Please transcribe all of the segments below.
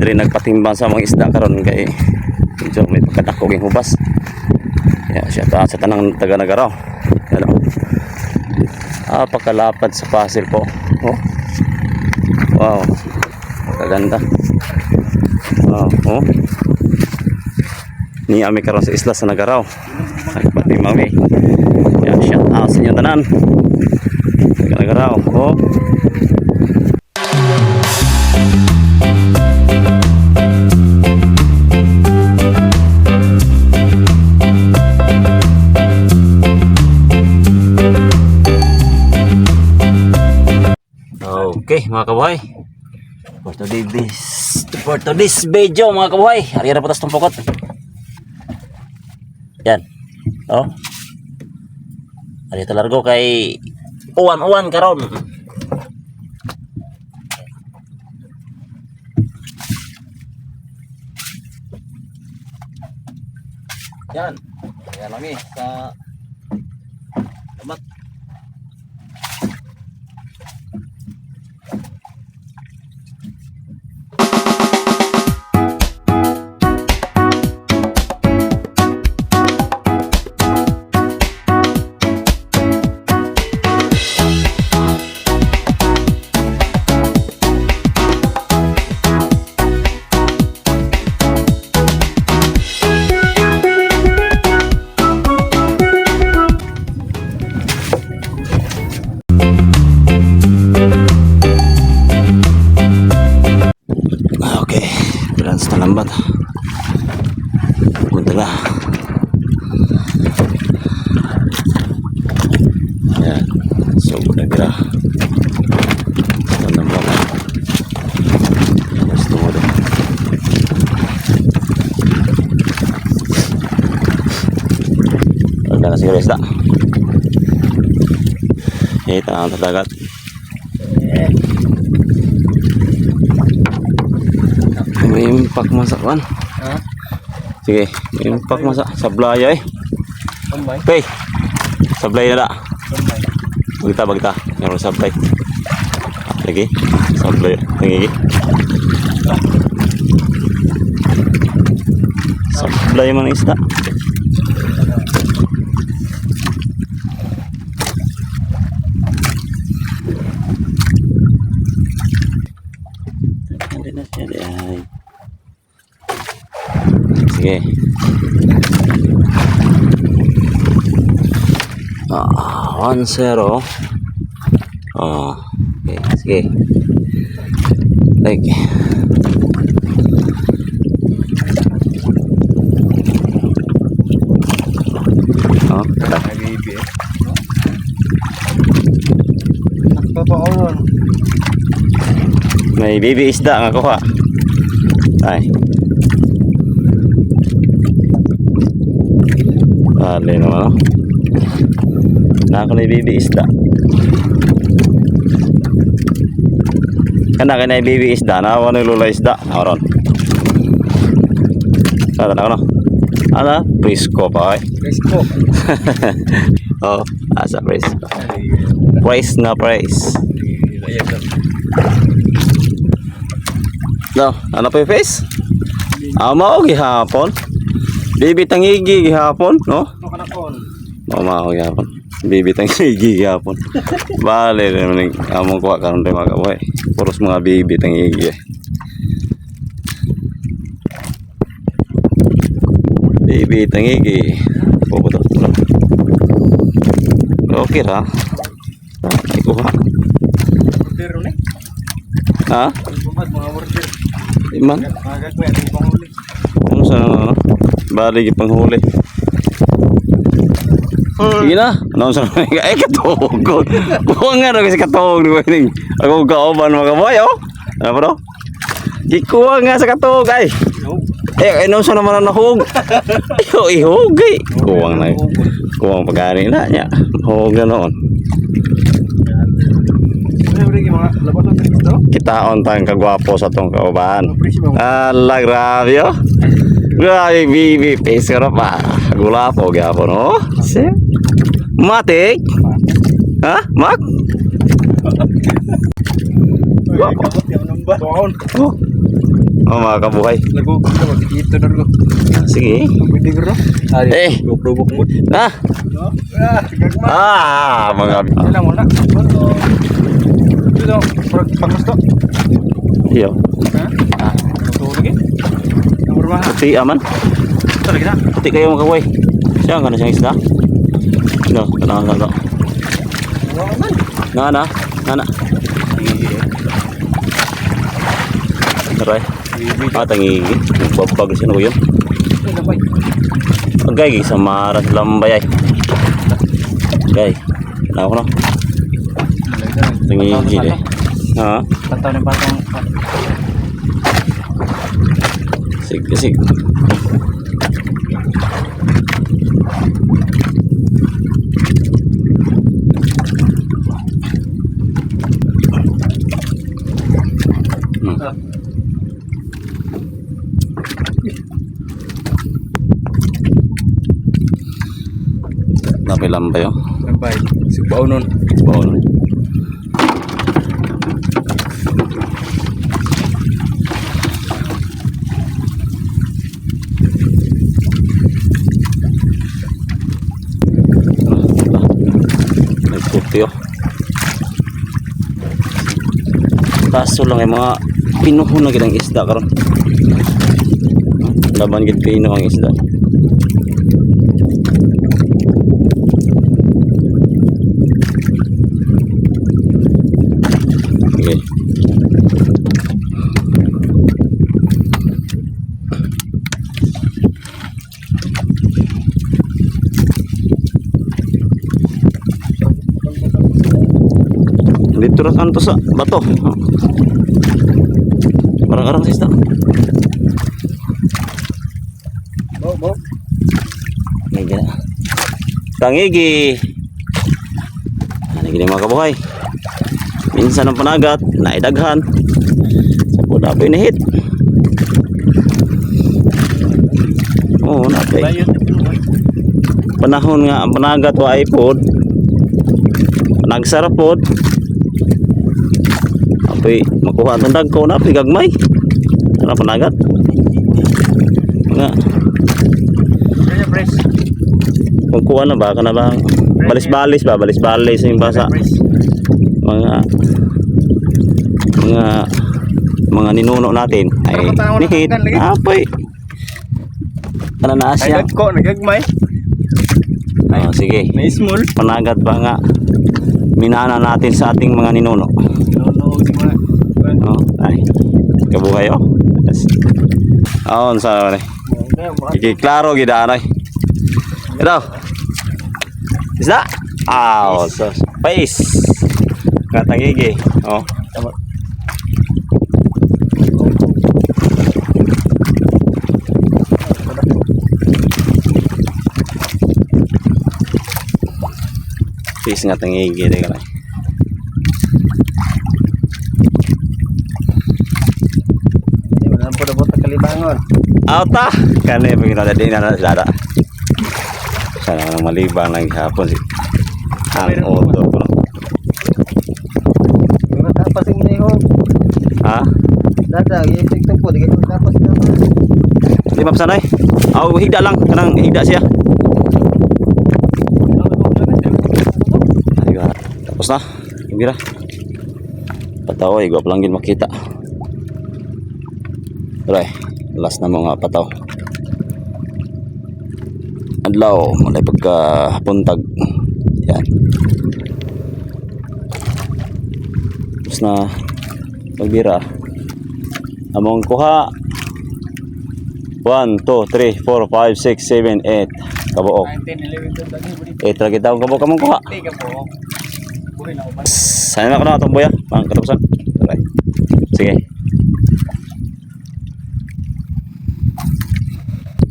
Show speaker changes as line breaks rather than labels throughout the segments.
diri nagpatimbang sa mga isda karon kay medyo may pagkadakog yung hubas. Ya, siya ta sa tanang taga Nagaraw. Ano? Ah, pakalapad sa Pasir po. Oh. Wow. Kaganda. Wow, oh. Ni ami karon sa isla sa Nagaraw. Nagpatimbang mi. Ya, shout out sa inyo tanan. Taga Nagaraw. Oh. Mga kabuhay. For today's, for today's video, mga kabuhay. Ari na patas tong pokot. Yan. Oh. Ari talargo kay uwan-uwan karon. Yan. Yan lang eh sa Damat. Siguro isda. Ito ang dagat. May impact mo sa kan.
Ha?
Sige, may impact mo sa sablaya eh.
Tambay?
Pay. Sablay na da.
Tambay.
Bagta bagta. Meron sablay. Lagi. Sablay. Lagi. Sablay man isda. Hindi na siya di ay. Sige. Ah, one zero. Oh, okay, sige. Like. Oh.
Nakapapaawan.
may baby isda nga kuha. Ay. Bale naman. oh. Na ako na baby isda. Kana kana baby isda na ako na lula isda. Aron. Sa tanong no. Ana, Prisco pa ay.
Go.
oh, asa Prisco. Price.
Layag lang.
No, ano pa yung face? Ama o gihapon. Bibi tangigi gihapon, no?
Ano ka na kon?
Mama o gihapon. Bibi tangigi gihapon. Bale naman yung among kuha karon tayo mga kabuhay. Puros mga bibi tangigi eh. Bibi tangigi. Puputo. Okay ra. Ah, ikuha.
Pero ni.
Ha?
Bumad mga order.
Iman.
Kagag ko yung panghuli.
Ano sa ano? Bali panghuli. Sige na. Ano sa Ay katog. Buong nga rin kasi katog di ba ning. Ako kauban mga kaboy oh. Ano bro? Gikuha nga sa katog ay. Eh ano sa naman ang nahog? Iyo ihog ay. Kuwang na. Kuwang pagkari na niya. Hog na noon.
Mga to?
Kitaon tang kagwapo sa tong kauban.
Ang presyo mo.
Ala, grabe oh. Grabe, bibi. Face ka pa. Gula po, gapo, no? Si? Matik? Ha? Mak?
Guwapo. Yung number. Tuon.
Oh. Oh, mga kabuhay.
Nagugod ka, magkikita na rin.
Sige.
Pwede ko rin. Ah,
Eh.
Lubok mo.
Na.
Ah, gagma.
Ah, mga
Yan lang muna. Dito, pag- panggusto.
iyo.
Ha? Ah, tutulog eh. One.
Puti aman.
Ito lagi na.
Puti kayo mga kabuhay. Siya na siyang isda. No, kana kana. Nga na. Nga na. Taray. Ah, tangi. Babag siya ko yun.
Na?
Agay, sa maras lambay ay. Agay. Ako na. Tangi gini. Ha?
Pantau ng patong.
Sige, sige. Hmm. Napilang ba yun?
Lambay. Subaw nun.
Bawal. Nagputi oh. Kaso lang yung mga pinuho na ginang isda karon. Laban gid pino ang isda. Kanto sa bato. Barang-arang sista.
Bo, bo.
May gina. Tangigi. Ano gini mga kabuhay? Minsan ang panagat, naidaghan. Sa puda pa inihit. Oo, napay.
Layo.
Panahon nga ang panagat wa ipod. Panagsara Apoy makuha ang dagko na apoy gagmay. Ano panagat? Nga,
Kaya press.
kung kuha na ba, kana ba? Balis-balis ba? Balis-balis yung basa. Mga mga mga ninuno natin ay
lagi.
apoy ano na
Ay,
asya
nagko, nagagmay.
oh, sige
May small.
panagat ba nga minana natin sa ating mga ninuno Oh, ay kabuhay oh. Yes. oh sa ni kikiklaro gidaan ay ito isda aw so face katangigi oh. Fish nga tangigi di ka na.
Di mo na po na po kalibangon.
Auta! Kani pag ginada din na dada. Sana nang malibang lang hapon si ang odo ko.
Tapos yung iniho.
Ha?
Dada, yung TikTok po, di mo tapos na.
Di ba sanay? Aw higda lang kanang higda siya. Ay, ga- Tapos na. Gira. Pataw ay gwa lang gid makita. Right. Last na mga pataw. Adlaw, malay pagka puntag. Yan. Tapos na pagbira. Among kuha 1, 2, 3, 4, 5, 6, 7, 8 kabuok
19, 11, 12, lagi, budi.
8 lagi daw kabuok among kuha sana na ko na itong buya mga katapusan sige
Ito ka lang karna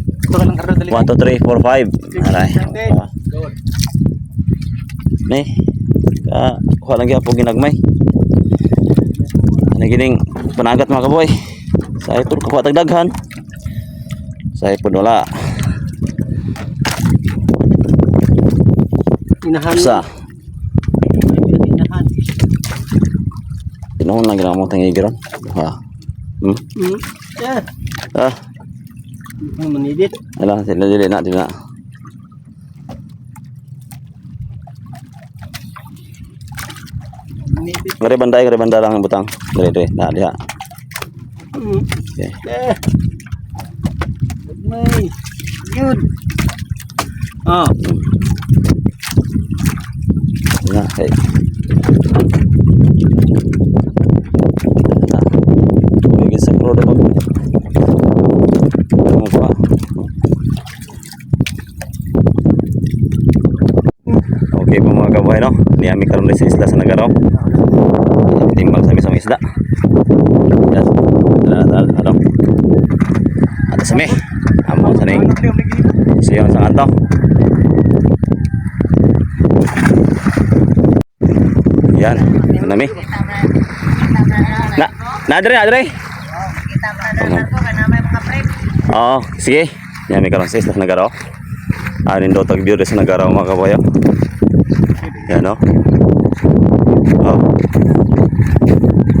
dali.
1, 2, 3, 4, 5 aray. Ah,
Good.
ni ka kuha lang gyapon ginagmay. Ano gining panagat mga kaboy. Sa ipod kakuha tagdaghan sa ipod wala.
Inahan.
sa. Pinuhon lang ginamong tangigiron ha. Hmm?
Hmm. Eh,
Ah,
ang manidit.
ala, sila dili na, dili na.
Manidit.
Ngari banday, ngari banda lang ang butang. Dili, dili, na, diha.
Hmm.
Okay.
Eh. May. Yun. Ah.
Na, okay. Uy, sa pro daw. Ano pa? Okay po mga kabuhay no. Niyami karon sa isla sa Nagaraw. Timbang sa misang isda. Yes. Dala ano. Ada sa me. Amo sa ning. Siya sa kanto. Yan. Ano mi? Na, na adre, adre. Oo, sige. Yan, may karoon sa isla sa Nagaraw. Anin daw tag view sa Nagaraw mga kabayo. Yan o. Oh.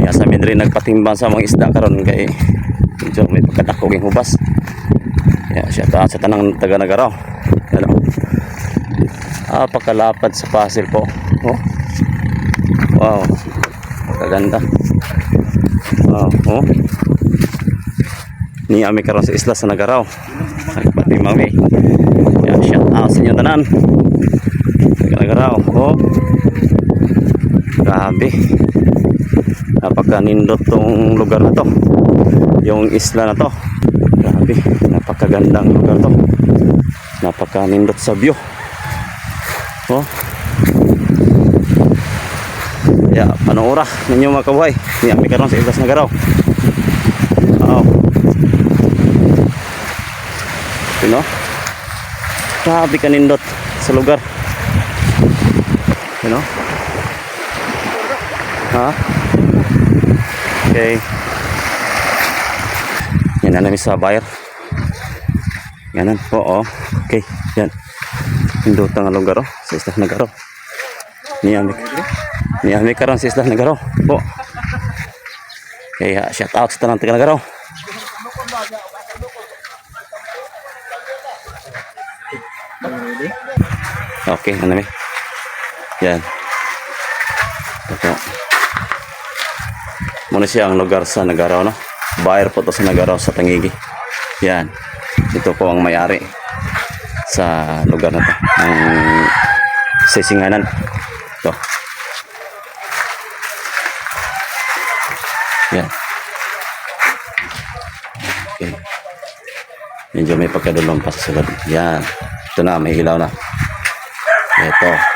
Yan sa amin rin nagpatimbang sa mga isda karon kay medyo may pagkadakog yung hubas. Yan siya ta sa tanang taga Nagaraw. Yan o. Ah, pagkalapad sa Pasil po. Oh. Wow. Kaganda. Wow. Oh. Ni ami karon sa isla sa Nagaraw. Nagpatimbang mi. Yan, shout out sa inyo tanan. Taga Nagaraw. Oh. Grabe. Napakanindot tong lugar na to. Yung isla na to. Grabe. Napakagandang lugar to. Napakanindot sa view. Oh. Ya, panuura ninyo mga kabuhay. Ni ami karon sa isla sa Nagaraw. Wow. Sino? Grabe kanindot sa lugar. You know? Ha? Okay. Yan na namin sa buyer. Yan po, oh. Okay, yan. Pindot ang lugar, oh. Sa isla Nagaro. Niyami. Niyami karon sa isla Nagaro. Po. Okay, ha, shout out sa tanang taga Nagaro. Okay, ano namin. Yan. Ito. Muna siya ang lugar sa Nagaraw, no? Buyer po to sa Nagaraw sa Tangigi. Yan. Ito po ang may-ari sa lugar na to. Ang sisinganan. Ito. Yan. Okay. Medyo may pagkadulong pa sa sulod. Yan. Ito na, may ilaw na. Ito.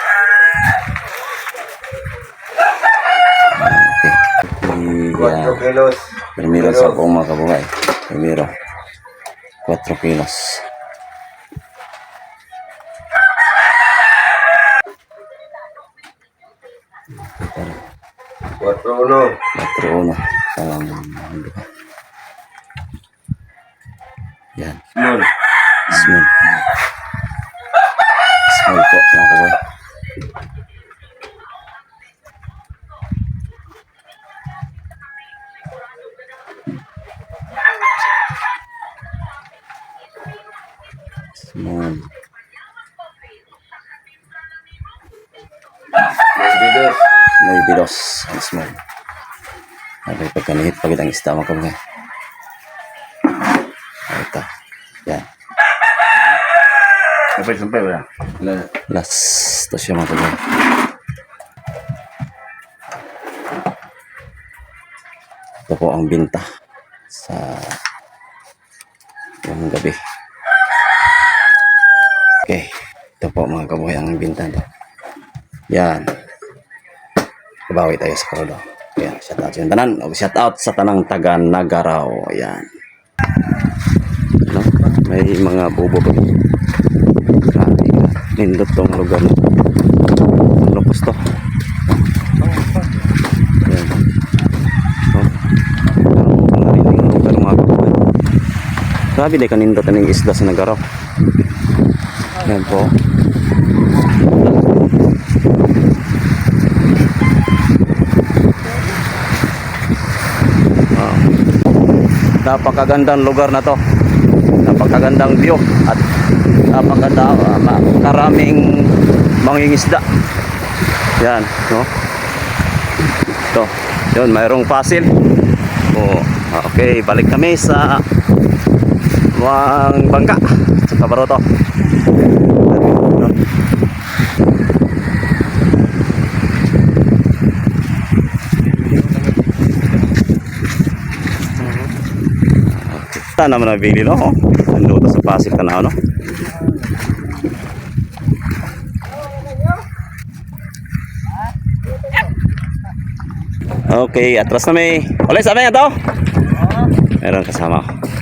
Yan.
4 kilos.
Primero sa buong mga kabuhay. Primero. 4 kilos.
Cuatro uno.
4 uno. Yan.
Small.
Small. Small po mga kabuhay. May bilos. Ang small. Ay, pagkanihit pagit ang isda mga kabuhay. Ito. Yan.
Sampai sampai. Wala.
Last to siya mga. Ito po ang binta sa yung gabi. Okay. Ito po mga kabuhay ang binta. Yan. Kabawi tayo sa karodo. Yan. Shout out sa tanan. Shout out sa tanang taga Nagaraw. Yan. No? May mga bubo pa. Grabe ka. Nindot tong lugar na. Ano gusto? Yan. So, parang pangarin yung lugar mga kabuhay. Grabe na kanindot ang isda sa Nagaraw. Yan po. Napakagandang lugar na to. Napakagandang view at napakaganda karaming mangingisda. Yan no? Ito yun mayroong pasil oh, okay balik kami sa mga bangka sa Kabaroto Saan naman nabili no? Ando to sa Pasig Tanaw no? Okay, atras na may. Ulit, sabi nga to? Meron kasama. Okay.